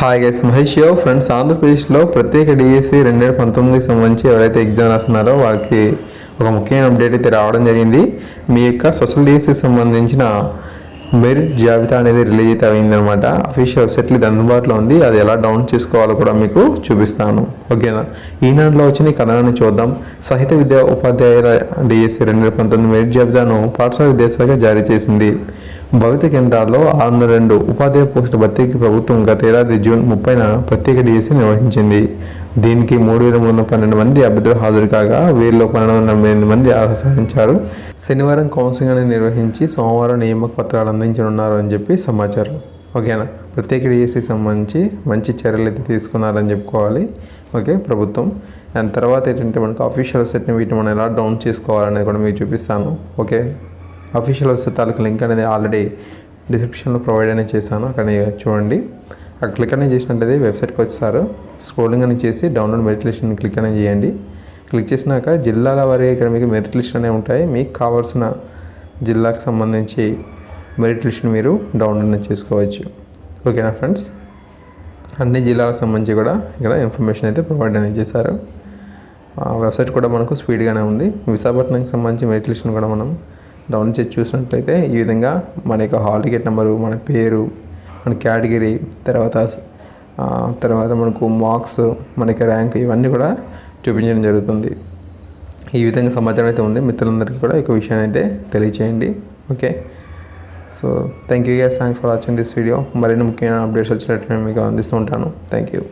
Hi guys Mahesh యో friends ఆంధ్రప్రదేశ్లో ప్రత్యేక డిఎస్సి రెండు వేల పంతొమ్మిదికి సంబంధించి ఎవరైతే ఎగ్జామ్ రాస్తున్నారో వాళ్ళకి ఒక ముఖ్యమైన అప్డేట్ అయితే రావడం జరిగింది. మీ యొక్క సోషల్ డిఎస్సి సంబంధించిన మెరిట్ జాబితా అనేది రిలీజ్ అయితే అయిందనమాట అఫీషియల్ వెబ్సైట్లు ఇది అందుబాటులో ఉంది. అది ఎలా డౌన్ చేసుకోవాలో కూడా మీకు చూపిస్తాను. ఓకేనా ఈనాడులో వచ్చిన కథనాన్ని చూద్దాం. సాహిత్య విద్యా ఉపాధ్యాయుల డిఎస్సి రెండు వేల పంతొమ్మిది మెరిట్ జాబితాను పాఠశాల విద్యాశాఖ జారీ చేసింది. భవిత కేంద్రాల్లో ఆరు వందల రెండు ఉపాధ్యాయ పోస్టు భర్తీకి ప్రభుత్వం గత ఏడాది జూన్ ముప్పైన ప్రత్యేక డిఎస్సి నిర్వహించింది. దీనికి మూడు వేల మూడు వందల పన్నెండు మంది అభ్యర్థులు హాజరు కాగా వీరిలో పన్నెండు వందల ఎనిమిది మంది అర్హత సాధించారు శనివారం కౌన్సిలింగ్ అనేది నిర్వహించి సోమవారం నియామక పత్రాలు అందించనున్నారు అని చెప్పి సమాచారం. ఓకేనా? ప్రత్యేక డిఎస్సి సంబంధించి మంచి చర్యలు అయితే తీసుకున్నారని చెప్పుకోవాలి. ఓకే ప్రభుత్వం. దాని తర్వాత ఏంటంటే మనకు అఫీషియల్ సెట్ని వీటిని మనం ఎలా డౌన్ చేసుకోవాలనేది కూడా మీకు చూపిస్తాను. ఓకే? అఫీషియల్ వస్తే తాలూకు లింక్ అనేది ఆల్రెడీ డిస్క్రిప్షన్లో ప్రొవైడ్ అనేది చేశాను. అక్కడ చూడండి. అక్కడ క్లిక్ అనేది చేసినట్లయితే వెబ్సైట్కి వచ్చేసారు. స్క్రోలింగ్ అని చేసి డౌన్లోడ్ మెరిట్ లిస్ట్ క్లిక్ అనేది చేయండి. క్లిక్ చేసినాక జిల్లాల వారి ఇక్కడ మీకు మెరిట్ లిస్ట్ అనేవి ఉంటాయి. మీకు కావాల్సిన జిల్లాకు సంబంధించి మెరిట్ లిస్ట్ని మీరు డౌన్లోడ్ చేసుకోవచ్చు. ఓకేనా ఫ్రెండ్స్ అన్ని జిల్లాలకు సంబంధించి కూడా ఇక్కడ ఇన్ఫర్మేషన్ అయితే ప్రొవైడ్ అనేది చేశారు. ఆ వెబ్సైట్ కూడా మనకు స్పీడ్గానే ఉంది. విశాఖపట్నంకి సంబంధించి మెరిట్ లిస్ట్ని కూడా మనం డౌన్ చేసి చూసినట్లయితే ఈ విధంగా మన యొక్క హాల్ టికెట్ నెంబరు మన పేరు మన కేటగిరీ తర్వాత తర్వాత మనకు మార్క్స్ మనకి ర్యాంక్ ఇవన్నీ కూడా చూపించడం జరుగుతుంది. ఈ విధంగా సమాచారం అయితే ఉంది. మిత్రులందరికీ కూడా ఈ విషయాన్ని అయితే తెలియచేయండి. Okay so thank you guys thanks for watching this video మరిన్ని ముఖ్యమైన అప్డేట్స్ వచ్చినట్టు నేను మీకు అందిస్తూ ఉంటాను. Thank you